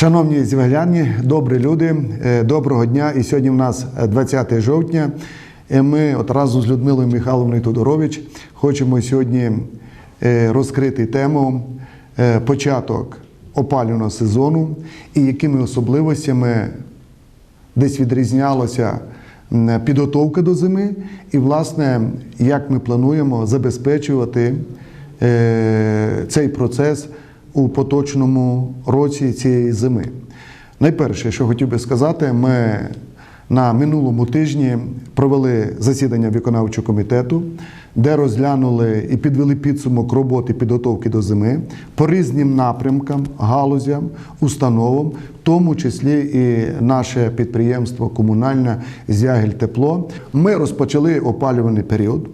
Шановні звегляні, добрі люди, е, доброго дня. І сьогодні в нас е, 20 жовтня. І ми от разом з Людмилою Михайловною Тодорович хочемо сьогодні е, розкрити тему е, початок опалювального сезону і якими особливостями десь відрізнялася підготовка до зими, і, власне, як ми плануємо забезпечувати е, цей процес у поточному році цієї зими. Найперше, що хотів би сказати, ми на минулому тижні провели засідання виконавчого комітету, де розглянули і підвели підсумок роботи підготовки до зими по різним напрямкам, галузям, установам, в тому числі і наше підприємство комунальне Зягель Тепло. Ми розпочали опалювальний період,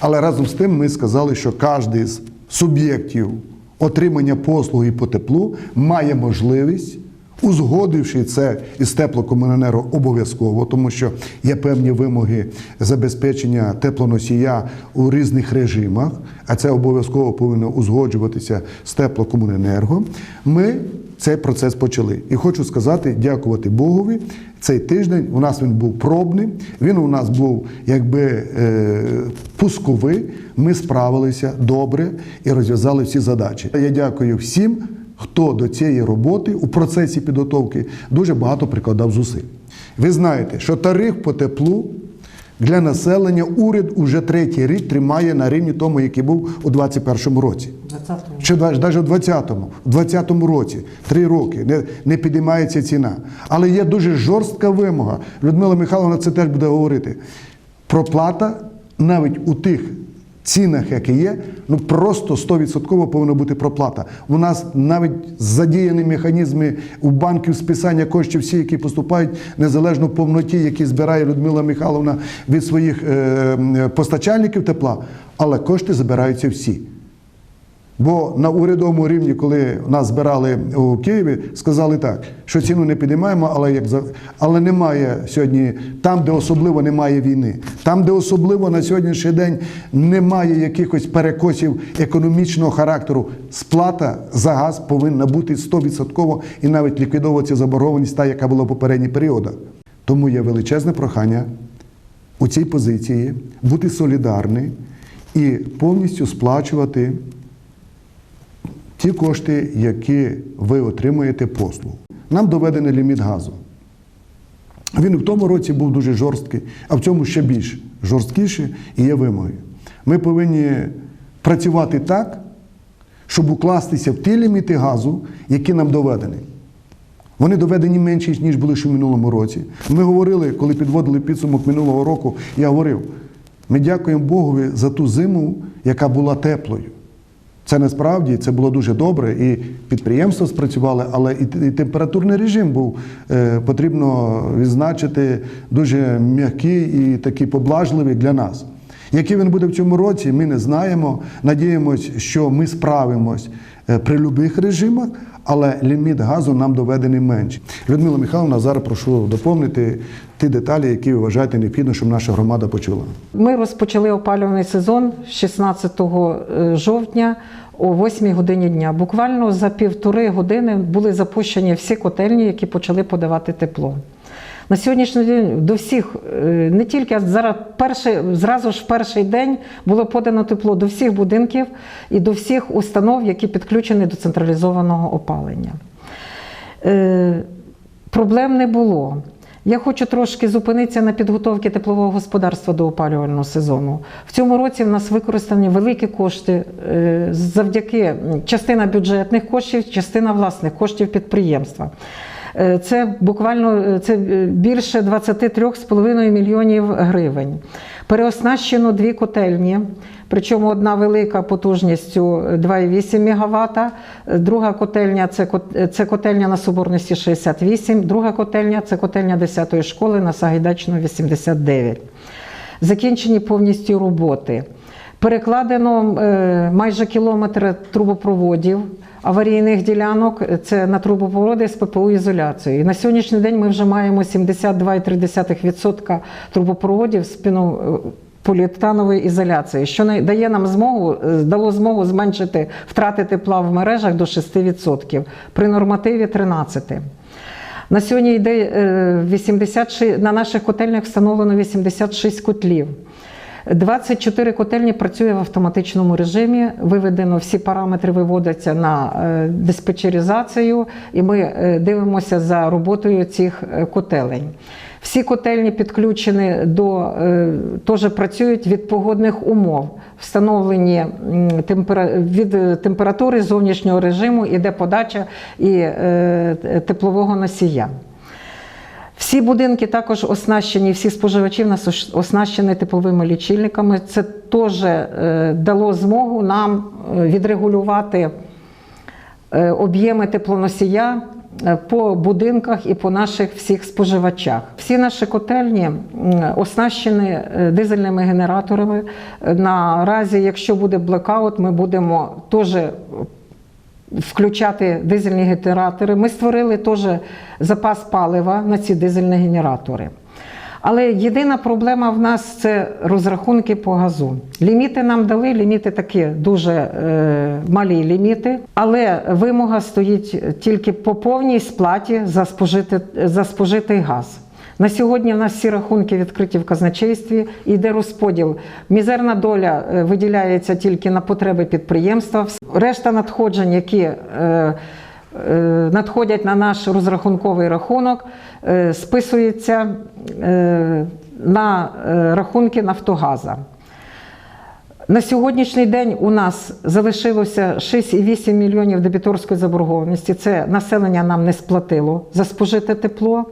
але разом з тим ми сказали, що кожен з суб'єктів отримання послуги по теплу має можливість узгодивши це із теплокомуненерго обов'язково, тому що є певні вимоги забезпечення теплоносія у різних режимах, а це обов'язково повинно узгоджуватися з теплокомуненерго. Ми цей процес почали. І хочу сказати, дякувати Богові. Цей тиждень у нас він був пробний, він у нас був якби е, пусковий. Ми справилися добре і розв'язали всі задачі. Я дякую всім хто до цієї роботи у процесі підготовки дуже багато прикладав зусиль. Ви знаєте, що тариф по теплу для населення уряд уже третій рік тримає на рівні тому, який був у 2021 році. 20-му. Чи навіть у 20-му, в 20-му році, три роки, не, не підіймається ціна. Але є дуже жорстка вимога. Людмила Михайловна це теж буде говорити. Проплата навіть у тих цінах, які є, ну просто 100% повинна бути проплата. У нас навіть задіяні механізми у банків списання коштів, всі, які поступають незалежно повноті, які збирає Людмила Михайловна від своїх е, постачальників тепла, але кошти забираються всі. Бо на урядовому рівні, коли нас збирали у Києві, сказали так, що ціну не підіймаємо, але як але немає сьогодні там, де особливо немає війни, там, де особливо на сьогоднішній день немає якихось перекосів економічного характеру. Сплата за газ повинна бути 100% і навіть ліквідовуватися заборгованість, та яка була в попередній періодах. Тому є величезне прохання у цій позиції бути солідарний і повністю сплачувати ті кошти, які ви отримуєте послугу. Нам доведений ліміт газу. Він в тому році був дуже жорсткий, а в цьому ще більш жорсткіший і є вимоги. Ми повинні працювати так, щоб укластися в ті ліміти газу, які нам доведені. Вони доведені менші, ніж були ще в минулому році. Ми говорили, коли підводили підсумок минулого року, я говорив: ми дякуємо Богові за ту зиму, яка була теплою. Це насправді це було дуже добре, і підприємство спрацювали, але і, температурний режим був е, потрібно відзначити дуже м'який і такий поблажливий для нас. Який він буде в цьому році, ми не знаємо. Надіємось, що ми справимось е, при будь-яких режимах, але ліміт газу нам доведений менше. Людмила Михайловна, зараз прошу доповнити ті деталі, які ви вважаєте необхідно, щоб наша громада почула. Ми розпочали опалювальний сезон 16 е, жовтня о 8 годині дня. Буквально за півтори години були запущені всі котельні, які почали подавати тепло. На сьогоднішній день до всіх, е, не тільки а зараз перший, зразу ж в перший день було подано тепло до всіх будинків і до всіх установ, які підключені до централізованого опалення. Е, Проблем не було. Я хочу трошки зупинитися на підготовці теплового господарства до опалювального сезону. В цьому році в нас використані великі кошти е, завдяки частина бюджетних коштів, частина власних коштів підприємства. Е, Це буквально е, це е, більше 23,5 мільйонів гривень. Переоснащено дві котельні, причому одна велика потужністю 2,8 МВт, друга котельня це, котельня на Соборності 68, друга котельня це котельня 10-ї школи на Сагайдачного 89. Закінчені повністю роботи. Перекладено е, майже кілометр трубопроводів аварійних ділянок. Це на трубопроводи з ППУ ізоляцією. На сьогоднішній день ми вже маємо 72,3% трубопроводів з піно- поліетанової ізоляції, що дає нам змогу, е, дало змогу зменшити втрати тепла в мережах до 6% при нормативі 13%. На сьогодні йде е, 86, на наших котельнях встановлено 86 котлів. 24 котельні працює в автоматичному режимі. Виведено всі параметри, виводяться на е, диспетчеризацію, і ми е, дивимося за роботою цих е, котелень. Всі котельні підключені до теж працюють від погодних умов. Встановлені від температури зовнішнього режиму іде подача і теплового носія. Всі будинки також оснащені, всі споживачі в нас оснащені тепловими лічильниками. Це теж е, дало змогу нам е, відрегулювати е, об'єми теплоносія по будинках і по наших всіх споживачах. Всі наші котельні оснащені дизельними генераторами. Наразі, якщо буде блекаут, ми будемо теж включати дизельні генератори. Ми створили теж запас палива на ці дизельні генератори. Але єдина проблема в нас це розрахунки по газу. Ліміти нам дали, ліміти такі дуже е, малі ліміти, але вимога стоїть тільки по повній сплаті за, спожити, за спожитий газ. На сьогодні в нас всі рахунки відкриті в казначействі, йде розподіл. Мізерна доля е, виділяється тільки на потреби підприємства. Решта надходжень, які е, е, надходять на наш розрахунковий рахунок, списується на рахунки Нафтогаза. На сьогоднішній день у нас залишилося 6,8 мільйонів дебіторської заборгованості. Це населення нам не сплатило за спожите тепло.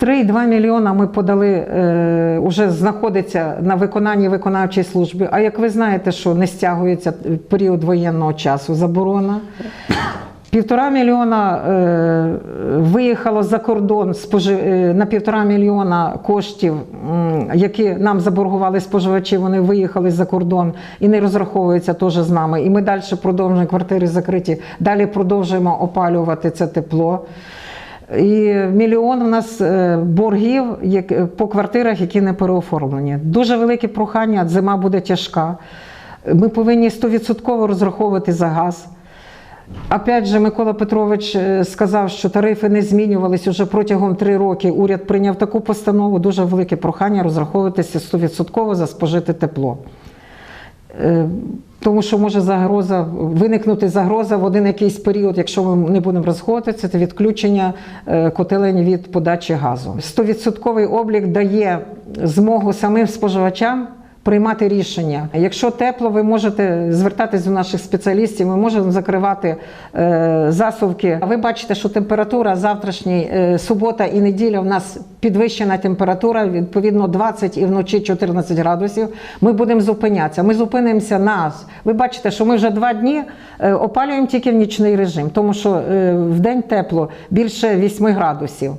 3,2 мільйона ми подали, е, уже знаходиться на виконанні виконавчої служби. А як ви знаєте, що не стягується період воєнного часу заборона. Півтора мільйона е, виїхало за кордон е, на півтора мільйона коштів, які нам заборгували споживачі. Вони виїхали за кордон і не розраховуються теж з нами. І ми далі продовжуємо квартири закриті. Далі продовжуємо опалювати це тепло. І мільйон у нас е, боргів як- по квартирах, які не переоформлені. Дуже велике прохання, зима буде тяжка. Ми повинні 100% розраховувати за газ. Опять же, Микола Петрович е, сказав, що тарифи не змінювались уже протягом три роки. Уряд прийняв таку постанову. Дуже велике прохання розраховуватися 100% за спожите тепло. Тому що може загроза виникнути загроза в один якийсь період, якщо ми не будемо розходитися, це відключення е, котелень від подачі газу. 100% облік дає змогу самим споживачам. Приймати рішення. Якщо тепло, ви можете звертатись до наших спеціалістів. Ми можемо закривати е, засувки. А ви бачите, що температура завтрашній е, субота і неділя у нас підвищена температура, відповідно 20 і вночі 14 градусів. Ми будемо зупинятися. Ми зупинимося на ви бачите, що ми вже два дні е, опалюємо тільки в нічний режим, тому що в день тепло більше 8 градусів.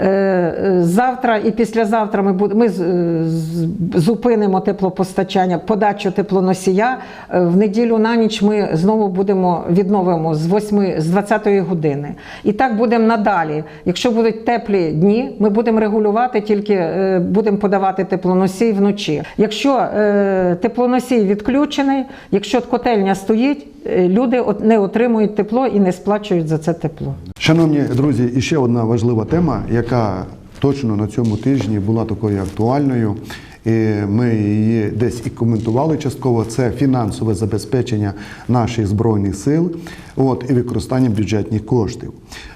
Е, е, Завтра і післязавтра ми будемо ми з- зупинимо теплопостачання, подачу теплоносія. Е, В неділю на ніч ми знову будемо відновимо з 8, з 20 години. І так будемо надалі. Якщо будуть теплі дні, ми будемо регулювати, тільки е, будемо подавати теплоносій вночі. Якщо е, теплоносій відключений, якщо котельня стоїть, е, люди не отримують тепло і не сплачують за це тепло. Шановні друзі, і ще одна важлива тема, яка точно на цьому тижні була такою актуальною. І ми її десь і коментували частково. Це фінансове забезпечення наших збройних сил, от і використання бюджетних коштів.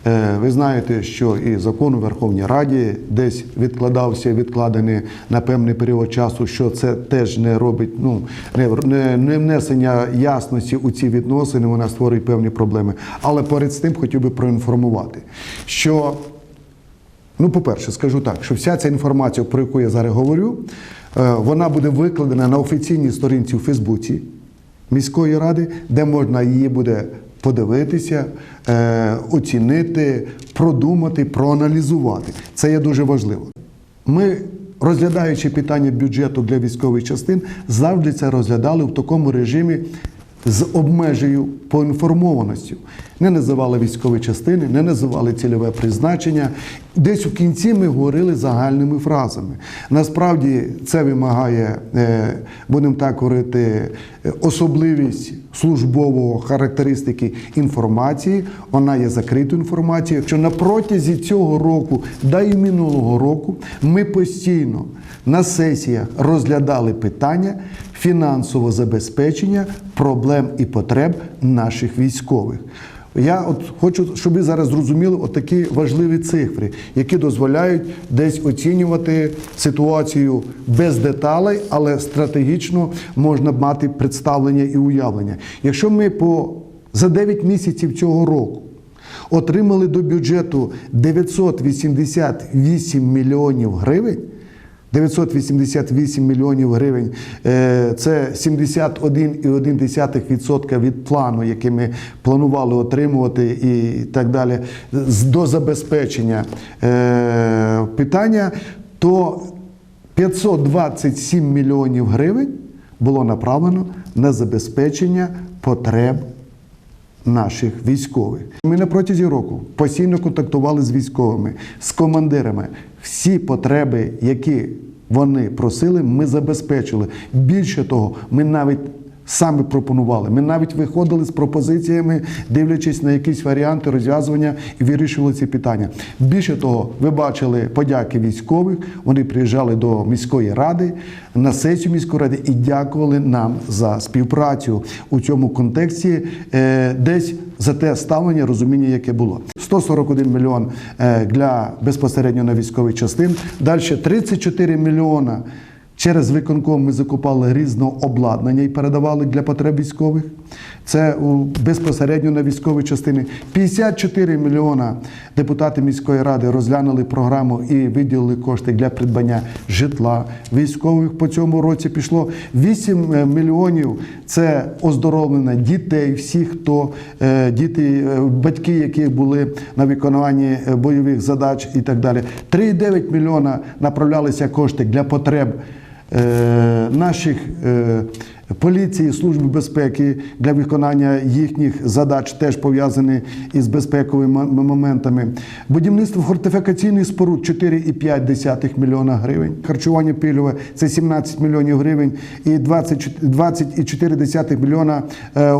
Е, ви знаєте, що і закон у Верховній Раді десь відкладався, відкладений на певний період часу, що це теж не робить ну не, не, не внесення ясності у ці відносини. Вона створює певні проблеми. Але перед цим хотів би проінформувати, що Ну, по-перше, скажу так, що вся ця інформація, про яку я зараз говорю, е, вона буде викладена на офіційній сторінці у Фейсбуці міської ради, де можна її буде подивитися, е, оцінити, продумати, проаналізувати. Це є дуже важливо. Ми, розглядаючи питання бюджету для військових частин, завжди це розглядали в такому режимі з обмежею поінформованістю. Не називали військові частини, не називали цільове призначення. Десь у кінці ми говорили загальними фразами. Насправді це вимагає, е, будемо так говорити, особливість службового характеристики інформації. Вона є закритою інформацією. Що на протязі цього року, да і минулого року, ми постійно на сесіях розглядали питання фінансового забезпечення проблем і потреб наших військових. Я от хочу, щоб ви зараз зрозуміли отакі важливі цифри, які дозволяють десь оцінювати ситуацію без деталей, але стратегічно можна мати представлення і уявлення. Якщо ми по за 9 місяців цього року отримали до бюджету 988 мільйонів гривень. 988 мільйонів гривень. Е, це 71,1% від плану, який ми планували отримувати, і так далі, до забезпечення. Е, питання, то 527 мільйонів гривень було направлено на забезпечення потреб наших військових. Ми на протязі року постійно контактували з військовими, з командирами. Всі потреби, які вони просили, ми забезпечили. Більше того, ми навіть саме пропонували. Ми навіть виходили з пропозиціями, дивлячись на якісь варіанти розв'язування і вирішували ці питання. Більше того, ви бачили подяки військових. Вони приїжджали до міської ради на сесію міської ради і дякували нам за співпрацю у цьому контексті, е, десь за те ставлення, розуміння, яке було. 141 мільйон е, для безпосередньо на військових частин. Далі 34 мільйона. Через виконком ми закупали різного обладнання і передавали для потреб військових. Це у- безпосередньо на військові частини. 54 мільйона депутати міської ради розглянули програму і виділили кошти для придбання житла військових. По цьому році пішло 8 е, мільйонів. Це оздоровлення дітей, всіх, хто е, діти, е, батьки, які були на виконанні бойових задач і так далі. 3,9 мільйона направлялися кошти для потреб наших е, поліції, служби безпеки для виконання їхніх задач, теж пов'язані із безпековими моментами. Будівництво фортифікаційних споруд 4,5 мільйона гривень. Харчування пільгове це 17 мільйонів гривень і 20 20,4 мільйона е,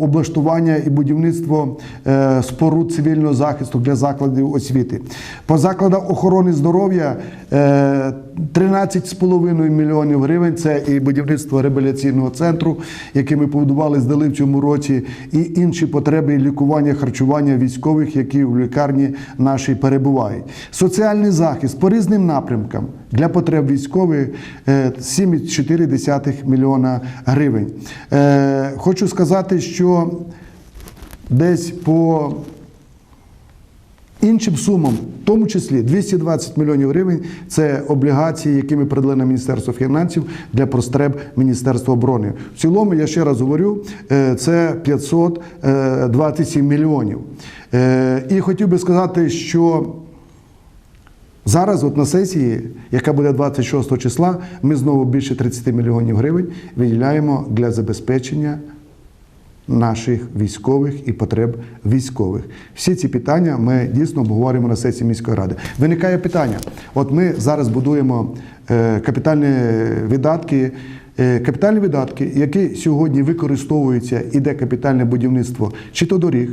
облаштування і будівництво е, споруд цивільного захисту для закладів освіти. По закладах охорони здоров'я е, 13,5 мільйонів гривень. Це і будівництво реабілітаційного центру, який ми побудували, здали в цьому році, і інші потреби лікування, харчування військових, які в лікарні нашій перебувають. Соціальний захист по різним напрямкам для потреб військових е, 7,4 мільйона гривень. Е, Хочу сказати, що десь по Іншим сумам, в тому числі 220 мільйонів гривень, це облігації, які ми передали на Міністерство фінансів для потреб Міністерства оборони. В цілому, я ще раз говорю, е, це 527 мільйонів. Е, І хотів би сказати, що Зараз, от на сесії, яка буде 26 числа, ми знову більше 30 мільйонів гривень виділяємо для забезпечення наших військових і потреб військових. Всі ці питання ми дійсно обговорюємо на сесії міської ради. Виникає питання: от ми зараз будуємо е, капітальні видатки. Е, Капітальні видатки, які сьогодні використовуються, іде капітальне будівництво чи то доріг,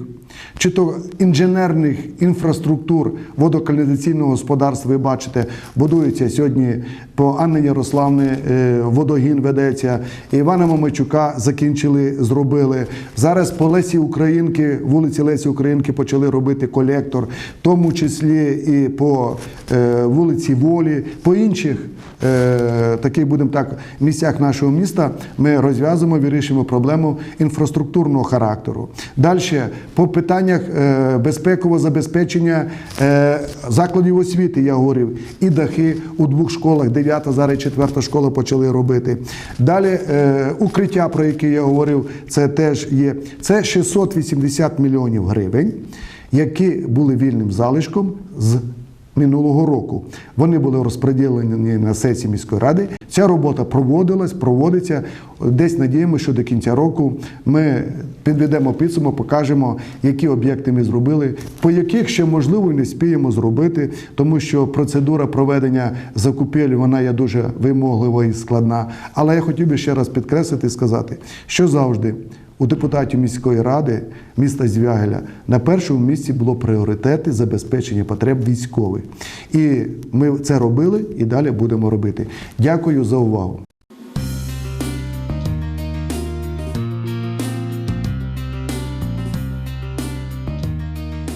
чи то інженерних інфраструктур водоканалізаційного господарства, ви бачите, будується сьогодні по Анні Ярославни е, водогін ведеться. Івана Мамайчука закінчили, зробили. Зараз по Лесі Українки, вулиці Лесі Українки почали робити колектор, в тому числі і по е, вулиці Волі, по інших е, таких, будемо так, місцях нашого міста ми розв'язуємо, вирішуємо проблему інфраструктурного характеру. Далі по питаннях е, безпекового забезпечення е, закладів освіти, я говорив, і дахи у двох школах, 9, зараз 4 школа почали робити. Далі укриття, про яке я говорив, це теж є. Це 680 мільйонів гривень, які були вільним залишком з минулого року. Вони були розподілені на сесії міської ради. Ця робота проводилась, проводиться. Десь надіємося, що до кінця року ми підведемо підсумок, покажемо, які об'єкти ми зробили, по яких ще можливо не спіємо зробити, тому що процедура проведення закупівель вона є дуже вимоглива і складна. Але я хотів би ще раз підкреслити і сказати, що завжди. У депутатів міської ради міста Звягеля на першому місці було пріоритети забезпечення потреб військових. І ми це робили і далі будемо робити. Дякую за увагу.